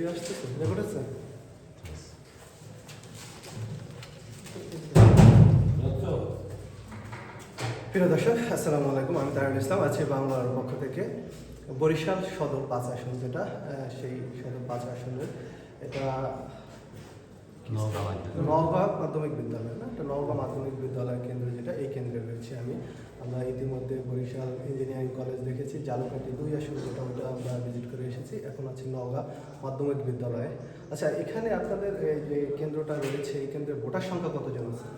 Record আছে প্রিয় দর্শক আসসালামু আলাইকুম আমি তাহিরুল ইসলাম আছি বাংলার পক্ষ থেকে। বরিশাল সদর পাঁচ আসন যেটা সেই সদর পাঁচ আসনের এটা নওগাঁ মাধ্যমিক বিদ্যালয় না? এটা নওগাঁ মাধ্যমিক বিদ্যালয় কেন্দ্র যেটা এই কেন্দ্রে বরিশাল ইঞ্জিনিয়ারিং কলেজ দেখেছি জালুকাটি দুই আসন যেটা ওটা আমরা ভিজিট করে এসেছি এখন আছে নওগাঁ মাধ্যমিক বিদ্যালয়ে। আচ্ছা এখানে আপনাদের এই যে কেন্দ্রটা রয়েছে এই কেন্দ্রের ভোটার সংখ্যা কতজন আছে?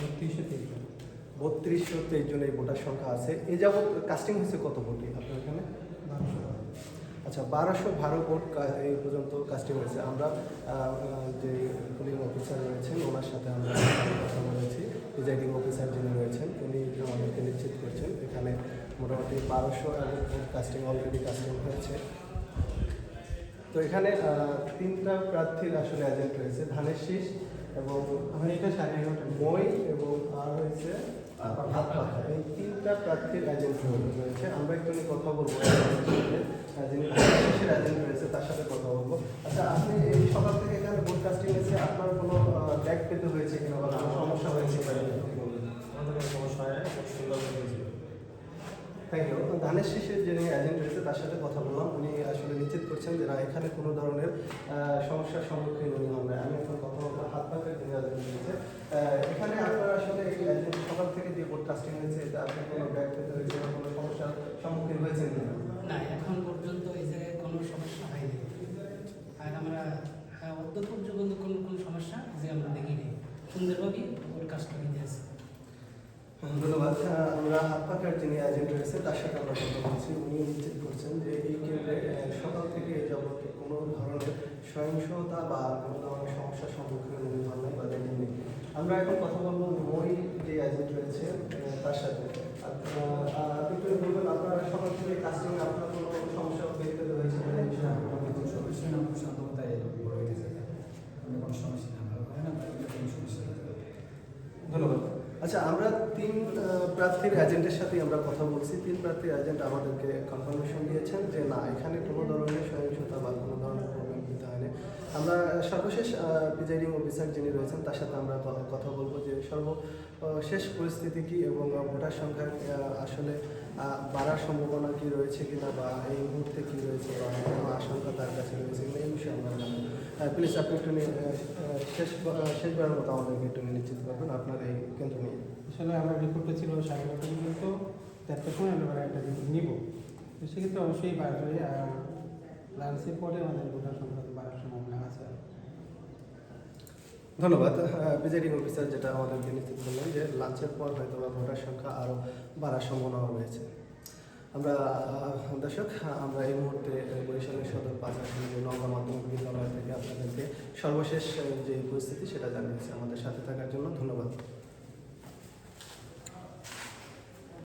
বত্রিশশো তেইশ বত্রিশশো তেইশ জন এই ভোটার সংখ্যা আছে। এ যাবৎ কাস্টিং হয়েছে কত ভোটে আপনার এখানে? আচ্ছা বারোশো বারো ভোট এই পর্যন্ত কাস্টিং হয়েছে। আমরা যে পুলিং অফিসার রয়েছেন ওনার সাথে আমরা কথা বলেছি। প্রিজাইডিং অফিসার যিনি রয়েছেন উনি নিশ্চিত করছেন। এখানে মোটামুটি বারোশো কাস্টিং অলরেডি কাস্টিং হয়েছে। তো এখানে তিনটা প্রার্থীর আসলে এজেন্ট রয়েছে ধানের শীষ এবং মই এবং আর হয়েছে এই তিনটা প্রার্থীর এজেন্ট রয়েছে। আমরা একটু কথা বলব। এজেন্ট রয়েছে, তার সাথে কথা বলব। আচ্ছা আপনি এই সকাল থেকে এখানে ব্রডকাস্টিং এসে আপনার কোনো ব্যাগ পেতে হয়েছে কিনা বা কোনো সমস্যা হয়েছে আমাদের কোনো সমস্যা হয় না খুব সুন্দর হয়েছিল ইউ ধানের যিনি এজেন্ট রয়েছে তার সাথে কথা বললাম। উনি আসলে নিশ্চিত করছেন যে না এখানে কোনো ধরনের সমস্যার সম্মুখীন উনি হন না। আমি এখন কথা হাত এজেন্ট রয়েছে এখানে আপনার আসলে এই এজেন্ট সকাল থেকে যে হয়েছে এটা আপনার কোনো ব্যাগ পেতে হয়েছে কোনো সমস্যার সম্মুখীন হয়েছেন না এখন পর্যন্ত এই জায়গায় কোনো সমস্যা হয়নি। আর আমরা হ্যাঁ, অত্যন্ত পর্যন্ত কোনো কোনো সমস্যা যে আমরা দেখিনি। সুন্দরভাবেই ওর কাজটা ধন্যবাদ। আমরা হাত যিনি এজেন্ট রয়েছে তার সাথে আমরা কথা বলছি। উনি নিশ্চিত করছেন যে এই কেন্দ্রে সকাল থেকে এই যাবত কোনো ধরনের সহিংসতা বা কোনো ধরনের সমস্যার সম্মুখীন উনি হন নাই বা দেখেননি আমরা এখন কথা বলব মই যে এজেন্ট রয়েছে তার সাথে। আপনি একটু বলবেন আপনার সকাল থেকে কাস্টিং আপনার কোনো সমস্যা দেখতে হয়েছে কিনা এই বিষয়ে আপনি আমাকে একটু সমস্যা না খুব শান্ততায় বড় হয়ে গেছে কোনো কোনো সমস্যা না ভালো হয় না তাই কোনো সমস্যা নেই ধন্যবাদ আচ্ছা আমরা তিন প্রার্থীর এজেন্টের সাথে আমরা কথা বলছি। তিন প্রার্থীর এজেন্ট আমাদেরকে কনফার্মেশন দিয়েছেন যে, না, এখানে কোনো ধরনের সহিংসতা বা কোনো ধরনের প্রবলেম দিতে হয়নি। আমরা সর্বশেষ প্রিজাইডিং অফিসার যিনি রয়েছেন, তার সাথে আমরা কথা বলব যে, সর্ব শেষ পরিস্থিতি কি এবং ভোটার সংখ্যা আসলে বাড়ার সম্ভাবনা কি রয়েছে কিনা বা এই মুহূর্তে কি রয়েছে বা কোনো আশঙ্কা তার কাছে রয়েছে কিনা, এই বিষয়ে আমরা প্লিজ আপনি একটু শেষ শেষবারের মতো আমাদেরকে একটু নিশ্চিত করবেন, আপনার এই কেন্দ্র নিয়ে আসলে আমার রিপোর্টটা ছিল সাড়ে এগারোটা পর্যন্ত চারটার সময় আমরা একটা রিপোর্ট নিব। তো সেক্ষেত্রে অবশ্যই বাড়বে আর লাঞ্চের পরে আমাদের ভোটার সংখ্যা বাড়ার সম্ভাবনা আছে ধন্যবাদ প্রিজাইডিং অফিসার যেটা আমাদেরকে নিশ্চিত করলেন যে লাঞ্চের পর হয়তো বা ভোটার সংখ্যা আরও বাড়ার সম্ভাবনা রয়েছে। আমরা দর্শক, আমরা এই মুহূর্তে বরিশালের সদর পাঁচ আসনের যে নওগাঁ মাধ্যমিক বিদ্যালয় থেকে আপনাদেরকে সর্বশেষ যে পরিস্থিতি সেটা জানিয়েছি। আমাদের সাথে থাকার জন্য ধন্যবাদ।